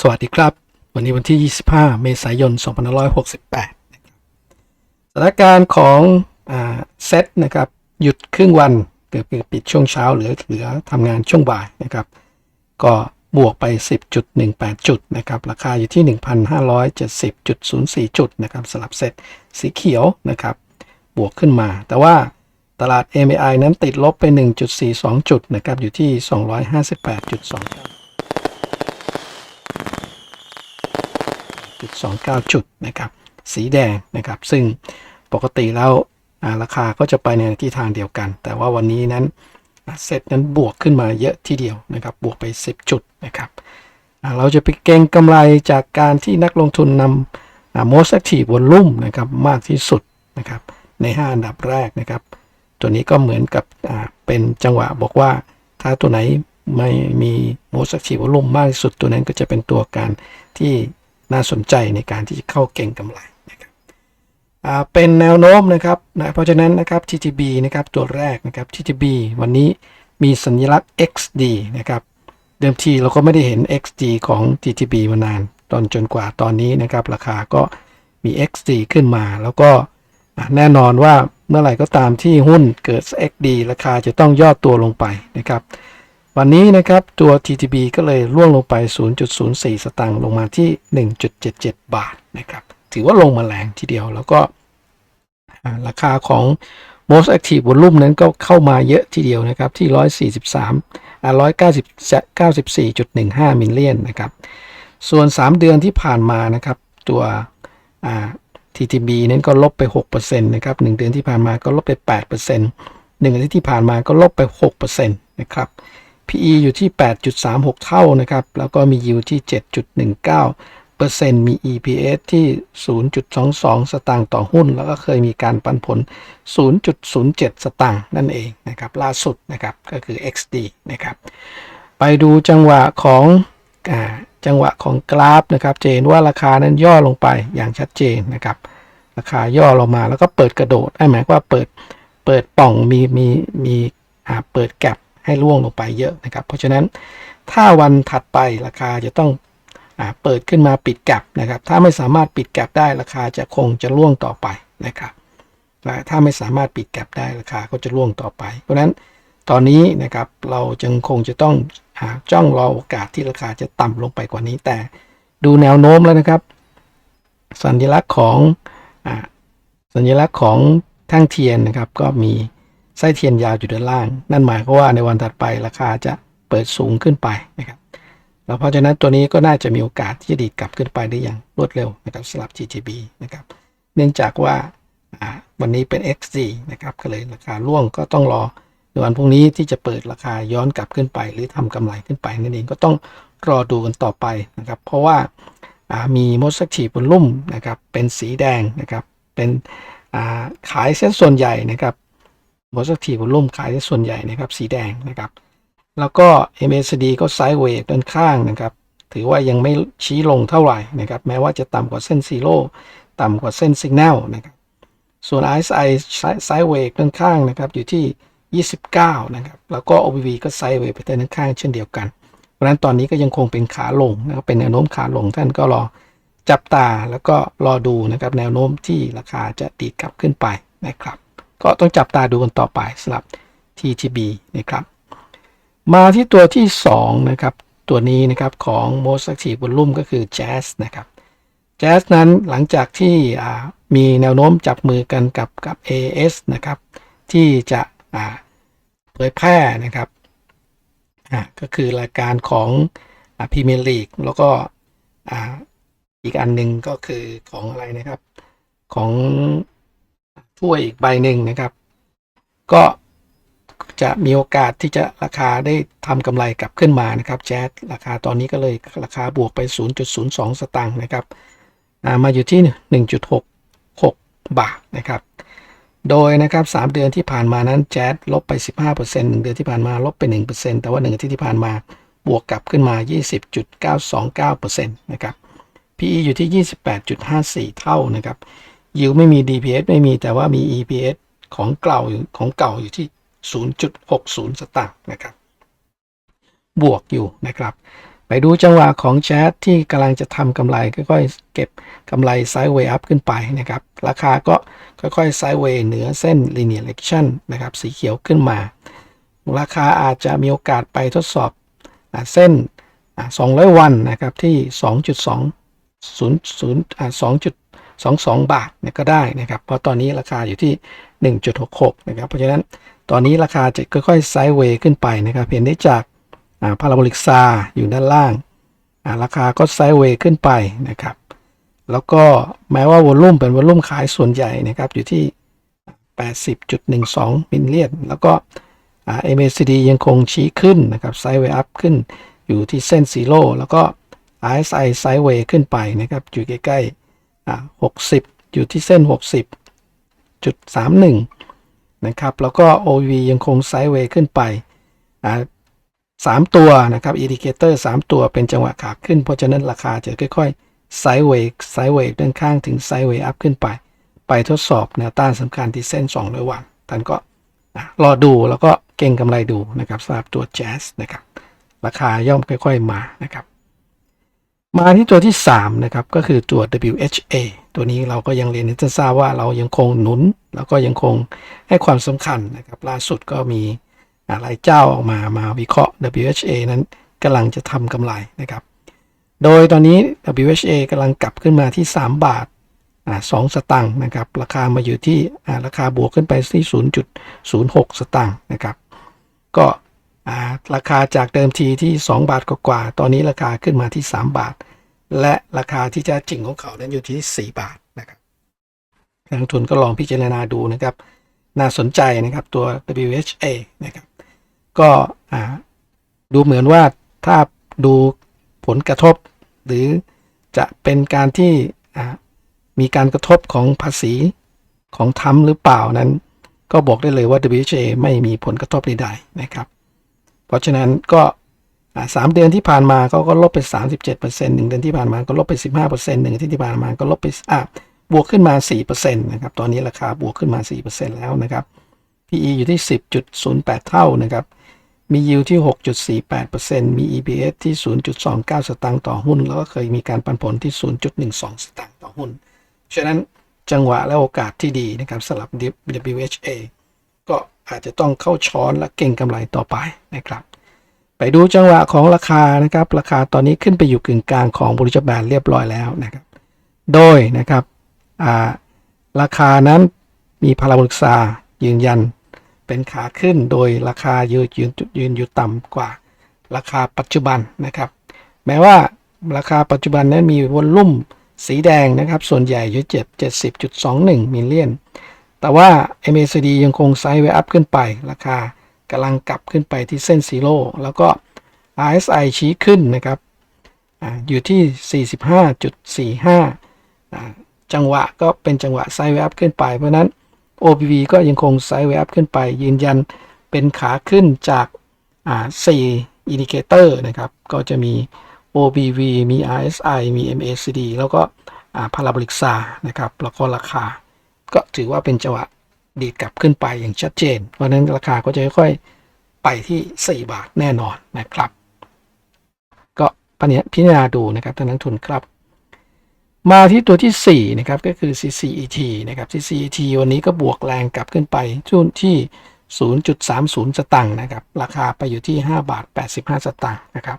สวัสดีครับ วันนี้วันที่ 25 เมษายน 2568นะครับสถานการณ์ของเซตนะครับ หยุดครึ่งวันเกือบปิดช่วงเช้าเหลือเหลือทำงานช่วงบ่ายนะครับ ก็บวกไป 10.18 จุดนะครับ ราคาอยู่ที่ 1,570.04 จุดนะครับสลับเซตสีเขียวนะครับ บวกขึ้นมา แต่ว่าตลาด MAI นั้นติดลบไป 1.42 จุดนะครับ อยู่ที่ 258.29 29 จุดนะครับสีแดงนะครับ ซึ่งปกติแล้วราคาก็จะไปในทิศทางเดียวกัน แต่ว่าวันนี้นั้นเซตนั้นบวกขึ้นมาเยอะทีเดียวนะครับ บวกไป 10 จุดนะครับเราจะไปเก็งกำไรจากการที่นักลงทุนนำ most active volume นะครับมากที่สุดนะครับใน 5 อันดับแรกนะครับ ตัวนี้ก็เหมือนกับเป็นจังหวะบอกว่า ถ้าตัวไหนไม่มี most active volume มากที่สุดตัวนั้นก็จะเป็นตัวการที่ น่าสนใจในการที่จะเข้าเก่งกำไรนะครับอ่าเป็นแนวโน้มนะครับนะเพราะฉะนั้นนะครับ TTB นะครับตัวแรกนะครับ TTB วันนี้มีสัญลักษณ์ XD นะครับเดิมทีเราก็ไม่ได้เห็น XD ของ TTB มานาน ตอนจนกว่าตอนนี้นะครับ ราคาก็มี XD ขึ้นมา แล้วก็แน่นอนว่าเมื่อไหร่ก็ตามที่หุ้นเกิด XD ราคาจะต้องย่อตัวลงไปนะครับ วันนี้นะครับตัว TTB ก็เลยร่วงลงไป 0.04 สตางค์ลงมาที่ 1.77 บาทนะครับ ถือว่าลงมาแรงทีเดียว แล้วก็ราคาของ most active volume นั้นก็เข้ามาเยอะทีเดียวนะครับ ที่ 143อ่า194.15 มิลเลียนนะครับ ส่วน 3 เดือนที่ผ่านมานะครับ ตัว TTB นั้นก็ลบไป 6%นะครับ 1 เดือนที่ผ่านมาก็ลบไป 8% 1อาทิตย์ที่ผ่านมาก็ลบไป 6%นะครับ PE อยู่ที่ 8.36 เท่านะครับ แล้วก็มี yield ที่ 7.19เปอร์เซ็นต์มี EPS ที่ 0.22 สตางค์ต่อหุ้น แล้วก็เคยมีการปันผล 0.07 สตางค์นั่นเองนะครับ ล่าสุดนะครับ ก็คือ XD นะครับ ไปดูจังหวะของจังหวะของกราฟนะครับจะเห็นว่าราคานั้นย่อลงไปอย่างชัดเจนนะครับ ราคาย่อลงมาแล้วก็เปิดกระโดดหมายความว่าเปิดเปิดป่องมีมีมีเปิดแกลบ ให้ร่วงลงไปเยอะนะครับ เพราะฉะนั้นถ้าวันถัดไปราคาจะต้องอเปิดขึ้นมาปิดแกลบนะครับ ถ้าไม่สามารถปิดแกลบได้ราคาจะคงจะร่วงต่อไปนะครับและถ้าไม่สามารถปิดแกลบได้ราคาก็จะร่วงต่อไป เพราะฉะนั้นตอนนี้นะครับเราจึงคงจะต้องอาจ้องรอโอกาสที่ราคาจะต่ำลงไปกว่านี้ แต่ดูแนวโน้มแล้วนะครับ สัญลักษณ์ของอสัญลักษณ์ของแท่งเทียนนะครับก็มี ไส้เทียนยาวอยู่ด้านล่าง นั่นหมายความว่าในวันถัดไปราคาจะเปิดสูงขึ้นไปนะครับแล้วเพราะฉะนั้นตัวนี้ก็น่าจะมีโอกาสที่จะดีดกลับขึ้นไปได้อย่างรวดเร็วนะครับสำหรับ GTB นะครับเนื่องจากว่าวันนี้เป็น XD นะครับก็เลยราคาร่วงก็ต้องรอในวันพรุ่งนี้ที่จะเปิดราคาย้อนกลับขึ้นไป หรือทำกำไรขึ้นไปนั่นเองก็ต้องรอดูกันต่อไปนะครับ เพราะว่ามี most active volume นะครับเป็นสีแดงนะครับเป็นขายเส้นส่วนใหญ่นะครับ most active volume ขายส้นส่วนใหญ่นะครับสีแดงนะครับ แล้วก็ MACD ก็ไซด์เวย์ด้านข้างนะครับ ถือว่ายังไม่ชี้ลงเท่าไหร่นะครับ แม้ว่าจะต่ำกว่าเส้นซีโร่ต่ำกว่าเส้นสัญญาณนะครับ ส่วน RSI ไซด์เวย์ด้านข้างนะครับอยู่ที่ 29 นะครับ แล้วก็ OBV ก็ไซด์เวย์ไปด้านข้างเช่นเดียวกัน เพราะฉะนั้นตอนนี้ก็ยังคงเป็นขาลงนะครับเป็นแนวโน้มขาลงท่านก็รอจับตาแล้วก็รอดูนะครับแนวโน้มที่ราคาจะดีดกลับขึ้นไปนะครับ ก็ต้องจับตาดูกันต่อไปสำหรับ TTB นะครับ มาที่ตัวที่ 2 นะครับ ตัวนี้นะครับของ most active volume ก็คือ Jazz นะครับ Jazz นั้นหลังจากที่มีแนวโน้มจับมือกันกับกับ AS นะครับ ที่จะเผยแพร่นะครับก็คือรายการของพรีเมียร์ลีกแล้วก็ออีกอันหนึ่งก็คือของอะไรนะครับของ ถ้วยอีกใบหนึ่งนะครับ ก็จะมีโอกาสที่จะราคาได้ทำกำไรกลับขึ้นมานะครับแจ๊สราคาตอนนี้ก็เลยราคาบวกไป 0.02 สตางค์นะครับามาอยู่ที่ 1.66 บาทนะครับ โดยนะครับ 3 เดือนที่ผ่านมานั้นแจ๊สลบไป 15% 1เดือนที่ผ่านมาลบไป 1%แต่ว่า1อาทิตย์ที่ผ่านมาบวกกลับขึ้นมา 20.929%นะครับ PE อยู่ที่ 28.54 เท่านะครับ ยิวไม่มี DPS ไม่มีแต่ว่ามี EPS ของเก่าอยู่ของเก่าอยู่ที่ 0.60 สตางค์นะครับ บวกอยู่นะครับ ไปดูจังหวะของแชทที่กำลังจะทำกำไรค่อยๆเก็บกำไรไซด์เวย์อัพขึ้นไปนะครับ ราคาก็ค่อยๆไซด์เวย์เหนือเส้น linear reaction นะครับ สีเขียวขึ้นมา ราคาอาจจะมีโอกาสไปทดสอบเส้น 200 วันนะครับที่ 2.2 0 0 2 22 บาทเนี่ยก็ได้นะครับ เพราะตอนนี้ราคาอยู่ที่ 1.66 นะครับ เพราะฉะนั้นตอนนี้ราคาจะค่อยๆไซด์เวย์ขึ้นไปนะครับเห็นได้จากพาราโบลิกซาอยู่ด้านล่างาราคาก็ไซด์เวย์ขึ้นไปนะครับ แล้วก็แม้ว่าวอลุ่มเป็นวอลุ่มขายส่วนใหญ่นะครับอยู่ที่ 80.12มิลเลียนแล้วก็เอ็ม MACD ยังคงชี้ขึ้นนะครับไซด์เวย์อัพขึ้นอยู่ที่เส้นซีโลแล้วก็ RSI ไซด์เวย์ขึ้นไปนะครับอยู่ใกล้ๆ อ่า60อยู่ที่เส้น 60.31 นะครับ แล้วก็ OV ยังคงไซด์เวย์ขึ้นไปอ่าสามตัวนะครับอินดิเคเตอร์3ตัวเป็นจังหวะขาขึ้น เพราะฉะนั้นราคาจะค่อยๆไซด์เวย์ไซด์เวย์ด้านข้างถึงไซด์เวย์อัพขึ้นไป ไปทดสอบแนวต้านสำคัญที่เส้น200วันท่านก็รอดูแล้วก็เก่งกำไรดูนะครับสำหรับตัวแจ๊สนะครับ ราคาย่อมค่อย ๆมานะครับ มาที่ตัวที่ 3 นะครับ ก็คือตัว WHA ตัวนี้เราก็ยังเรียนให้ท่านทราบว่าเรายังคงหนุน แล้วก็ยังคงให้ความสำคัญนะครับล่าสุดก็มีอะไรายเจ้าออกมามาวิเคราะห์ WHA นั้นกำลังจะทำกำไรนะครับ โดยตอนนี้ WHA กำลังกลับขึ้นมาที่ 3 บาทสอ่า2สตังค์นะครับ ราคามาอยู่ที่ราคาบวกขึ้นไปที่ 0.06 สตังค์นะครับ ก็ ราคาจากเดิมทีที่ 2 บาทกว่าๆตอนนี้ราคาขึ้นมาที่ 3 บาท และราคาที่แท้จริงของเขานั้นอยู่ที่ 4 บาทนะครับนักลงทุนก็ลองพิจารณาดูนะครับ น่าสนใจนะครับตัว WHA นะครับก็ดูเหมือนว่าถ้าดูผลกระทบ หรือจะเป็นการที่มีการกระทบของภาษีของทำหรือเปล่านั้น ก็บอกได้เลยว่า WHA ไม่มีผลกระทบใดๆนะครับ เพราะฉะนั้นก็สามเดือนที่ผ่านมาเขาก็ลบไป 37%หนึ่งเดือนที่ผ่านมาก็ลบไป 15%หนึ่งอาทิตย์ที่ผ่านมาก็ลบไปอ่าบวกขึ้นมา 4%นะครับ ตอนนี้ราคาบวกขึ้นมา 4%แล้วนะครับ PE อยู่ที่ 10.08 เท่านะครับ มี yield ที่ 6.48%มี EPS ที่ 0.29 สตางค์ต่อหุ้น แล้วก็เคยมีการปันผลที่ 0.12 สตางค์ต่อหุ้น ฉะนั้นจังหวะและโอกาสที่ดีนะครับสำหรับ WHA ก็อาจจะต้องเข้าช้อนและเก่งกำไรต่อไปนะครับ ไปดูจังหวะของราคานะครับ ราคาตอนนี้ขึ้นไปอยู่กึ่งกลางของบริจแบนเรียบร้อยแล้วนะครับ โดยนะครับาราคานั้นมีพาราโบลิกซายืนยัน เป็นขาขึ้นโดยราคายืนยืนยืนอยู่ต่ำกว่า ราคาปัจจุบันนะครับ แม้ว่าราคาปัจจุบันนั้นมีวอลลุ่มสีแดงนะครับ ส่วนใหญ่อยู่7 70.21มิลเลียน แต่ว่า MACD ยังคงไซด์เวย์อัพขึ้นไป ราคากำลังกลับขึ้นไปที่เส้นซีโร่แล้วก็ RSI ชี้ขึ้นนะครับออยู่ที่ 45.45 จังหวะก็เป็นจังหวะไซด์เวย์อัพขึ้นไป เพราะนั้น OBV ก็ยังคงไซด์เวย์อัพขึ้นไป ยืนยันเป็นขาขึ้นจาก4อินดิเคเตอร์นะครับ ก็จะมี OBV มี RSI มี MACD แล้วก็พาราบริกซานะครับ แล้วก็ราคา ก็ถือว่าเป็นจังหวะดีดกลับขึ้นไปอย่างชัดเจน เพราะนั้นราคาก็จะค่อยๆไปที่ 4 บาทแน่นอนนะครับ ก็ปนี้พิจารณาดูนะครับท่านนักทุนครับ มาที่ตัวที่ 4 นะครับ ก็คือ CCET นะครับ CCET วันนี้ก็บวกแรงกลับขึ้นไปช่วงที่ 0.30 สตังค์นะครับ ราคาไปอยู่ที่ 5 บาท 85 สตางค์นะครับ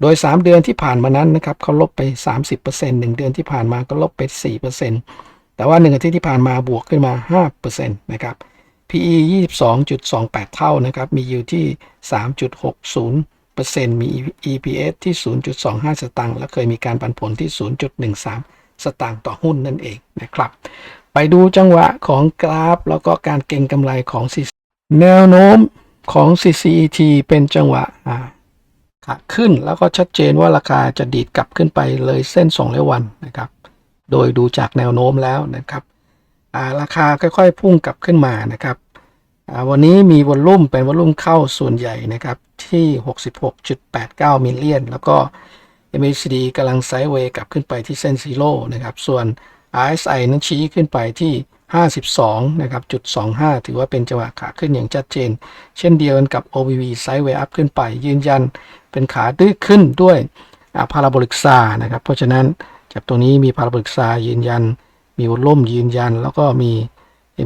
โดย 3 เดือนที่ผ่านมานั้นนะครับเขาลบไป 30% 1 เดือนที่ผ่านมาก็ลบไป 4% แต่ว่า 1 อาทิตย์ที่ผ่านมาบวกขึ้นมา 5%นะครับ PE 22.28 เท่านะครับ มีอยู่ที่ 3.60%มี EPS ที่ 0.25 สตางค์และเคยมีการปันผลที่ 0.13 สตางค์ต่อหุ้นนั่นเองนะครับ ไปดูจังหวะของกราฟ แล้วก็การเก็งกำไรของ CC แนวโน้มของ CCET เป็นจังหวะขาขึ้นแล้วก็ชัดเจนว่าราคาจะดีดกลับขึ้นไปเลยเส้น200วันนะครับ โดยดูจากแนวโน้มแล้วนะครับาราคาค่อยๆ พุ่งกลับขึ้นมานะครับวันนี้มีวอลลุ่มเป็นวอลลุ่มเข้าส่วนใหญ่นะครับที่ 66.89 มิลเลียน แล้วก็ MACD กำลังไซด์เวย์กลับขึ้นไปที่เส้นซีโร่นะครับ ส่วน RSI นั้นชี้ขึ้นไปที่ 52 นะครับจุด25 ถือว่าเป็นจังหวะขาขึ้นอย่างชัดเจน เช่นเดียวกันกับ OBV ไซด์เวย์อัพขึ้นไป ยืนยันเป็นขาดื้อขึ้นด้วยพาราโบลิกซานะครับ เพราะฉะนั้น จากตัวนี้มีพาราโบลิกซายืนยัน มีวอลลุ่มยืนยัน แล้วก็มี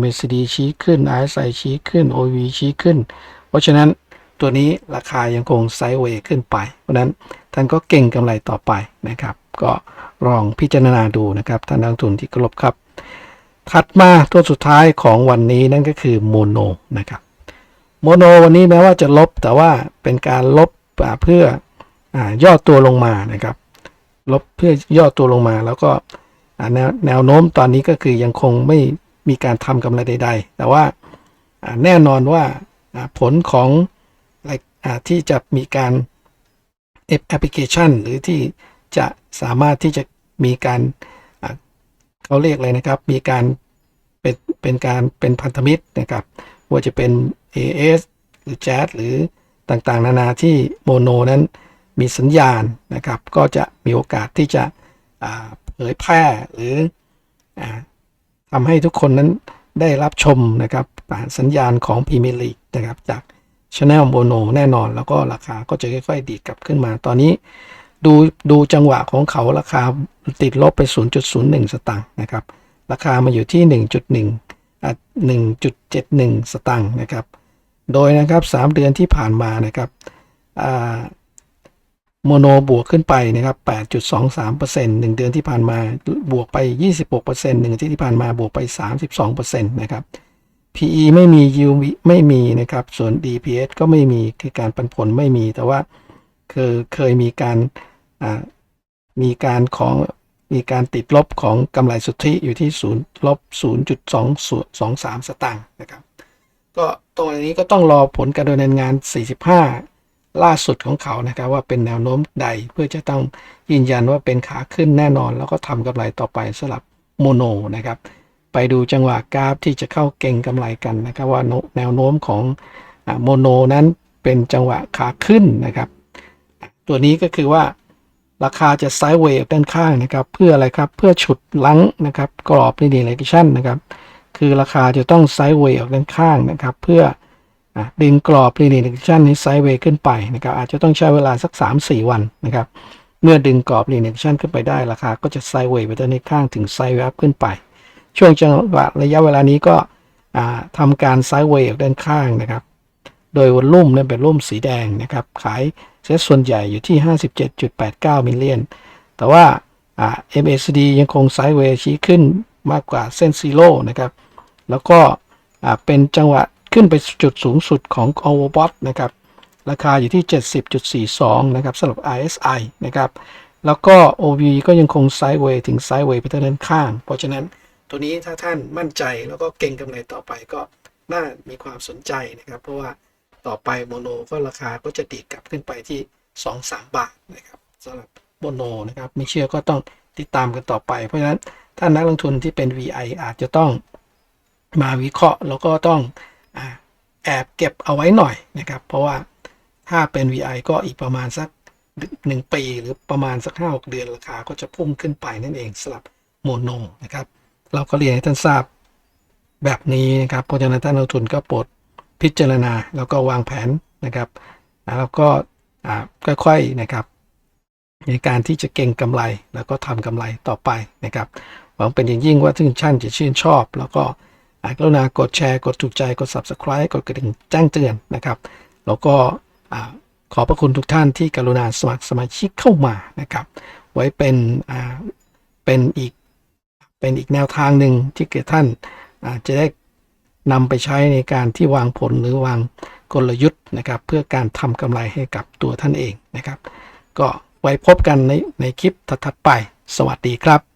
MACD ชี้ขึ้น RSI ชี้ขึ้น OV ชี้ขึ้น เพราะฉะนั้นตัวนี้ราคายังคงไซด์เวย์ขึ้นไป เพราะนั้นท่านก็เก่งกำไรต่อไปนะครับ ก็ลองพิจารณาดูนะครับ ท่านนักลงทุนที่เคารพครับ ถัดมาตัวสุดท้ายของวันนี้นั่นก็คือโมโนนะครับโมโนวันนี้แม้ว่าจะลบแต่ว่าเป็นการลบเพื่ออย่อตัวลงมานะครับ ลบเพื่อย่อตัวลงมาแล้วก็แนวแนวโน้มตอนนี้ก็คือยังคงไม่มีการทำกำไรใด ๆ แต่ว่าแน่นอนว่าผลของที่จะมีการแอปพลิเคชัน หรือที่จะสามารถที่จะมีการอ่าเขาเรียกอะไรนะครับ มีการเป็นเป็นการเป็นพันธมิตรนะครับว่าจะเป็น AS หรือ Jazz หรือต่างๆ นานาที่โมโนนั้น มีสัญญาณนะครับ ก็จะมีโอกาสที่จะเผยแพร่หรืออทำให้ทุกคนนั้นได้รับชมนะครับผ่านสัญญาณของพรีเมียร์ลีกนะครับจาก Channel Mono แน่นอน แล้วก็ราคาก็จะค่อยๆ ดีดกลับขึ้นมา ตอนนี้ดูดูจังหวะของเขาราคาติดลบไป 0.01 สตางค์นะครับ ราคามาอยู่ที่ 1.1 1.71 สตางค์นะครับ โดยนะครับ 3 เดือนที่ผ่านมานะครับอ่า โมโนบวกขึ้นไปนะครับ 8.23% 1เดือนที่ผ่านมาบวกไป 26% 1อาทิตย์ที่ผ่านมาบวกไป 32%นะครับ PE ไม่มี U ไม่มีนะครับ ส่วน DPS ก็ไม่มีคือการปันผลไม่มี แต่ว่าคือเคยมีการมีการของมีการติดลบของกำไรสุทธิอยู่ที่0ลบ0.223 สตางค์นะครับ ก็ตัวนี้ก็ต้องรอผลการดำเนินงาน 45 ล่าสุดของเขานะครับว่าเป็นแนวโน้มใดเพื่อจะต้องยืนยันว่าเป็นขาขึ้นแน่นอน แล้วก็ทำกำไรต่อไปสำหรับโมโนนะครับ ไปดูจังหวะกราฟที่จะเข้าเก่งกำไรกันนะครับ ว่าแนวโน้มของโมโนนั้นเป็นจังหวะขาขึ้นนะครับ ตัวนี้ก็คือว่าราคาจะไซด์เวย์ด้านข้างนะครับ เพื่ออะไรครับเพื่อฉุดลังนะครับ กรอบลิเนียร์ชันนะครับ คือราคาจะต้องไซด์เวย์ออกด้านข้างนะครับ เพื่อ อดึงกรอบลิเนียร์ชันให้ไซด์เวย์ขึ้นไปนะครับอาจจะต้องใช้เวลาสัก 3-4 วันนะครับเมื่อดึงกรอบลิเนียร์ชันขึ้นไปได้ราคาก็จะไซด์เวย์ไปด้านข้างถึงไซด์เวย์อัพขึ้นไป ช่วงจังหวะระยะเวลานี้ก็ทำการไซด์เวย์ออกด้านข้างนะครับโดยวอลลุ่มเนี่ยเป็นรุ่มสีแดงนะครับขายเซตส่วนใหญ่อยู่ที่ 57.89 มิลเลียน แต่ว่า MACD ยังคงไซด์เวย์ชี้ขึ้นมากกว่าเส้นซีโร่นะครับแล้วก็เป็นจังหวะ ขึ้นไปจุดสูงสุดของ o v e r b o t นะครับ ราคาอยู่ที่ 70.42 นะครับสำหรับ RSI นะครับ แล้วก็ OV ก็ยังคงไซด์เวย์ถึงไซด์เวย์ไปทางด้านข้าง เพราะฉะนั้นตัวนี้ถ้าท่านมั่นใจแล้วก็เก่งกำไรต่อไปก็น่ามีความสนใจนะครับ เพราะว่าต่อไปโมโนก็ราคาก็จะดีดกลับขึ้นไปที่ 2-3 บาทนะครับสำหรับโมโนนะครับไม่เชื่อก็ต้องติดตามกันต่อไปเพราะฉะนั้นถ้านักลงทุนที่เป็น VI อาจจะต้องมาวิเคราะห์แล้วก็ต้อง แอบเก็บเอาไว้หน่อยนะครับ เพราะว่าถ้าเป็น VI ก็อีกประมาณสัก 1 ปีหรือประมาณสัก 5-6 เดือนราคาก็จะพุ่งขึ้นไปนั่นเองสำหรับโมโนนะครับ เราก็เรียนให้ท่านทราบแบบนี้นะครับเพราะฉะนั้นท่านลงทุนก็โปรดพิจารณาแล้วก็วางแผนนะครับแล้วก็ค่อยๆนะครับในการที่จะเก่งกำไรแล้วก็ทำกำไรต่อไปนะครับหวังเป็นอย่างยิ่งว่าทุกท่านจะชื่นชอบ แล้วก็ กรุณากดแชร์ กดถูกใจกด subscribe กดกระดิ่งแจ้งเตือนนะครับ แล้วก็ขอบพระคุณทุกท่านที่กรุณาสมัครสมาชิกเข้ามานะครับ ไว้เป็นเป็นอีกเป็นอีกแนวทางหนึ่งที่เกิดท่านจะได้นำไปใช้ในการที่วางผลหรือวางกลยุทธ์นะครับ เพื่อการทำกำไรให้กับตัวท่านเองนะครับ ก็ไว้พบกันในในคลิปถัดๆไป สวัสดีครับ